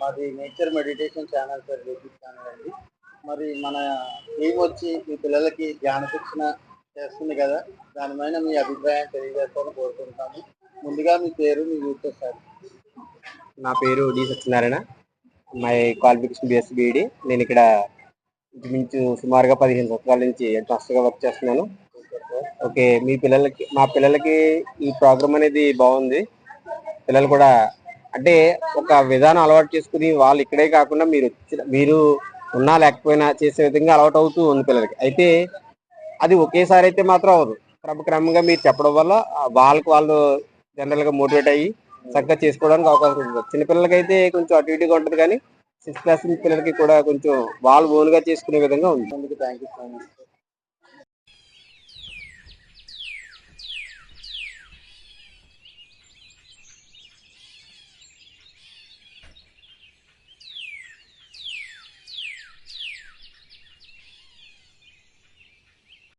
మాది nature meditation channel sir YouTube channel అండి. మరి మన టీం వచ్చి మీ పిల్లలకి ధ్యాన శిక్షణ చేస్తుంది కదా దానిపైన మీ అభిప్రాయం తెలియజేస్తామని కోరుకుంటాము. ముందుగా మీ పేరు మీ యూట్యూబ్ సార్. నా పేరు D Satyanarayana. My qualification BS BEd నేను ఇక్కడ ఇంచుమించు సుమారుగా పదిహేను సంవత్సరాల నుంచి హెడ్ మాస్టర్గా వర్క్ చేస్తున్నాను. ఓకే మీ పిల్లలకి మా పిల్లలకి ఈ ప్రోగ్రామ్ అనేది బాగుంది. పిల్లలు కూడా అంటే ఒక విధానం అలవాటు చేసుకుని వాళ్ళు ఇక్కడే కాకుండా మీరు మీరు ఉన్నా లేకపోయినా చేసే విధంగా అలవాటు అవుతూ ఉంది పిల్లలకి. అయితే అది ఒకేసారి అయితే మాత్రం అవ్వదు. క్రమక్రమంగా మీరు చెప్పడం వల్ల వాళ్ళకు వాళ్ళకి వాళ్ళు జనరల్గా మోటివేట్ అయ్యి చక్కగా చేసుకోవడానికి అవకాశం ఉంటుంది. చిన్నపిల్లలకి అయితే కొంచెం అటు ఇటుగా ఉంటుంది కానీ సిక్స్త్ క్లాస్ పిల్లలకి కూడా కొంచెం వాళ్ళు ఓన్గా చేసుకునే విధంగా ఉంది. అందుకు థ్యాంక్ యూ సో మచ్